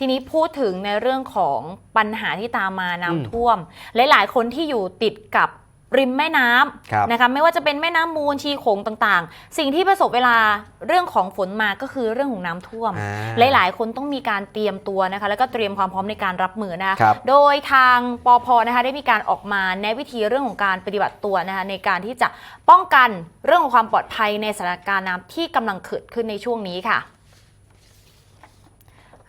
ทีนี้พูดถึงในเรื่องของปัญหาที่ตามมาน้ำอืมท่วม หลายๆ คนที่อยู่ติดกับริมแม่น้ครับำนะคะไม่ว่าจะเป็นแม่น้ำมูลชีโขงต่างๆ สิ่งที่ประสบเวลาเรื่องของฝนมาก็คือเรื่องของน้ำท่วม อ่หลาย ๆ คนต้องมีการเตรียมตัวนะคะแล้วก็เตรียมความพร้อมในการรับมือนะคะครับ โดยทางปอพนะคะได้มีการออกมาแนะวิธีเรื่องของการปฏิบัติตัวนะคะในการที่จะป้องกันเรื่องของความปลอดภัยในสถานการณ์น้ำที่กำลังเกิดขึ้นในช่วงนี้ค่ะ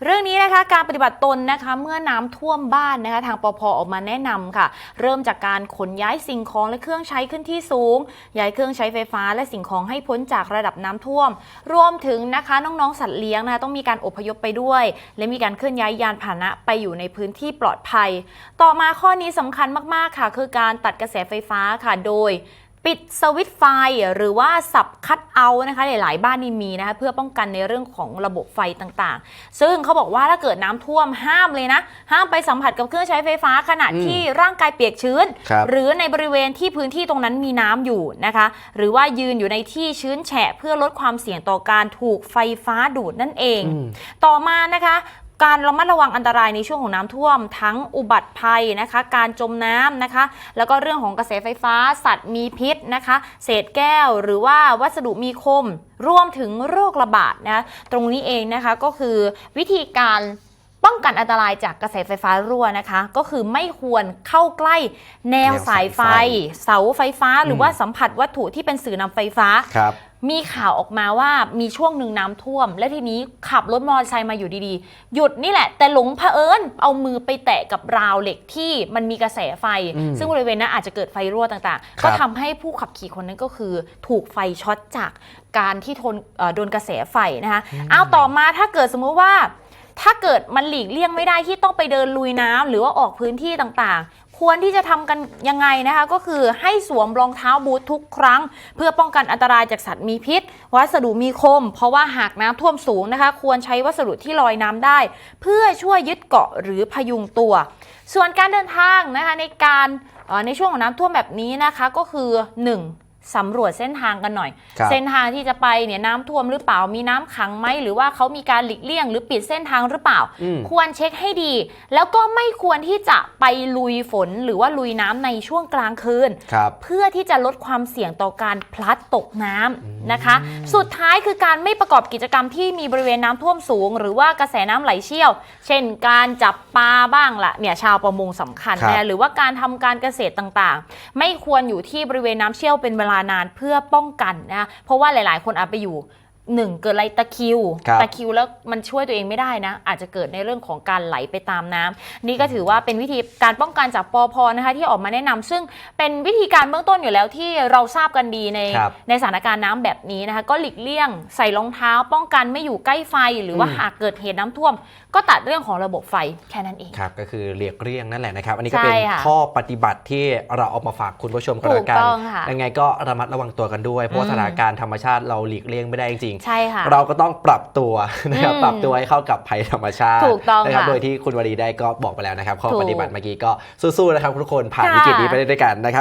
เรื่องนี้นะคะการปฏิบัติตนนะคะเมื่อน้ำท่วมบ้านนะคะทางปพออกมาแนะนำค่ะ เริ่มจากการขนย้ายสิ่งของและเครื่องใช้ขึ้นที่สูง ย้ายเครื่องใช้ไฟฟ้าและสิ่งของให้พ้นจากระดับน้ำท่วม รวมถึงนะคะน้องๆสัตว์เลี้ยงนะคะต้องมีการอพยพไปด้วย และมีการเคลื่อนย้ายยานพาหนะไปอยู่ในพื้นที่ปลอดภัย ต่อมาข้อนี้สำคัญมากๆค่ะ คือการตัดกระแสไฟฟ้าค่ะโดย ปิดสวิตช์ไฟหรือว่าสับคัดเอาท์นะคะหลาย ๆ บ้านนี่มีนะคะเพื่อป้องกันในเรื่องของระบบไฟต่างๆ ซึ่งเขาบอกว่าถ้าเกิดน้ำท่วมห้ามเลยนะ ห้ามไปสัมผัสกับเครื่องใช้ไฟฟ้าขณะอืมที่ร่างกายเปียกชื้นครับหรือในบริเวณที่พื้นที่ตรงนั้นมีน้ำอยู่นะคะ หรือว่ายืนอยู่ในที่ชื้นแฉะเพื่อลดความเสี่ยงต่อการถูกไฟฟ้าดูดนั่นเองอืมต่อมานะคะ การระมัดระวังอันตรายในช่วงของน้ำท่วม ทั้งอุบัติภัยนะคะ การจมน้ำนะคะ แล้วก็เรื่องของกระแสไฟฟ้า สัตว์มีพิษนะคะ เศษแก้วหรือว่าวัสดุมีคม รวมถึงโรคระบาดนะคะตรงนี้เองนะคะก็คือวิธีการป้องกันอันตรายจากกระแสไฟฟ้ารั่วนะคะ ก็คือไม่ควรเข้าใกล้แนวสายไฟแนวสายไฟเสาไฟฟ้า หรือมว่าสัมผัสวัตถุที่เป็นสื่อนำไฟฟ้าครับ มีข่าวออกมาว่ามีช่วงหนึ่งน้ำท่วม และทีนี้ขับรถมอเตอร์ไซค์มาอยู่ดีๆ หยุดนี่แหละ แต่หลงเผอิญเอามือไปแตะกับราวเหล็กที่มันมีกระแสไฟอืมซึ่งบริเวณนั้นอาจจะเกิดไฟรั่วต่างคๆรับก็ทำให้ผู้ขับขี่คนนั้นก็คือ ถูกไฟช็อตจากการที่ทนเอ่อโดนกระแสไฟนะคะเอาต่อมาถ้าเกิดสมมุติว่าถ้าเกิดมันหลีกเลี่ยงไม่ได้ที่ต้องไปเดินลุยน้ำหรือว่าออกพื้นที่ต่างๆ ควรที่จะทำกันยังไงนะคะ ก็คือให้สวมรองเท้าบูททุกครั้ง เพื่อป้องกันอันตรายจากสัตว์มีพิษ วัสดุมีคม เพราะว่าหากน้ำท่วมสูงนะคะ ควรใช้วัสดุที่ลอยน้ำได้ เพื่อช่วยยึดเกาะหรือพยุงตัว ส่วนการเดินทางนะคะในการในช่วงของน้ำท่วมแบบนี้นะคะก็คือ 1. สำรวจเส้นทางกันหน่อย ครับ เส้นทางที่จะไปเนี่ยน้ำท่วมหรือเปล่ามีน้ำขังไหมหรือว่าเขามีการหลีกเลี่ยง หรือปิดเส้นทางหรือเปล่า อืม ควรเช็คให้ดี แล้วก็ไม่ควรที่จะไปลุยฝนหรือว่าลุยน้ำในช่วงกลางคืน ครับ เพื่อที่จะลดความเสี่ยงต่อการพลัดตกน้ำนะคะ สุดท้ายคือการไม่ประกอบกิจกรรมที่มีบริเวณน้ำท่วมสูง หรือว่ากระแสน้ำไหลเชี่ยว เช่น การจับปลาบ้างละเนี่ยชาวประมงสำคัญครับ นะหรือว่าการทำการเกษตรต่างๆ ไม่ควรอยู่ที่บริเวณน้ำเชี่ยวเป็นเวลานานเพื่อป้องกันนะเพราะว่าหลาย ๆ คนอาจไปอยู่ หนึ่งเกิดอะไรตะคริว ครับตะคริวแล้วมันช่วยตัวเองไม่ได้นะ อาจจะเกิดในเรื่องของการไหลไปตามน้ำนี่ก็ถือว่าเป็นวิธีการป้องกันจากปอพนะคะ ที่ออกมาแนะนำซึ่งเป็นวิธีการเบื้องต้นอยู่แล้วที่เราทราบกันดีในครับในสถานการณ์น้ำแบบนี้นะคะ ก็หลีกเลี่ยงใส่รองเท้า ป้องกันไม่อยู่ใกล้ไฟ หรือว่าอืม หากเกิดเหตุน้ำท่วม ก็ตัดเรื่องของระบบไฟแค่นั้นเอง ครับก็คือเรียกเรียงนั่นแหละนะครับ อันนี้ก็ใช่เป็นค่ะข้อปฏิบัติที่เราเอามาฝากคุณผู้ชมกันถูแล้วกกันต้องค่ะยังไงก็ระมัดระวังตัวกันด้วยเพราะว่าอืม สถานการณ์ธรรมชาติเราหลีกเลี่ยงไม่ได้จริงใช่ค่ะๆเราก็ต้องปรับตัวนะครับอืมปรับตัวให้เข้ากับภัยธรรมชาติถูกต้องนะครับค่ะโดยที่คุณวรีได้ก็บอกไปแล้วนะครับข้อถูกปฏิบัติเมื่อกี้ก็สู้ๆนะครับทุกคนผ่านค่ะวิกฤตนี้ไปได้ด้วยกันนะครับ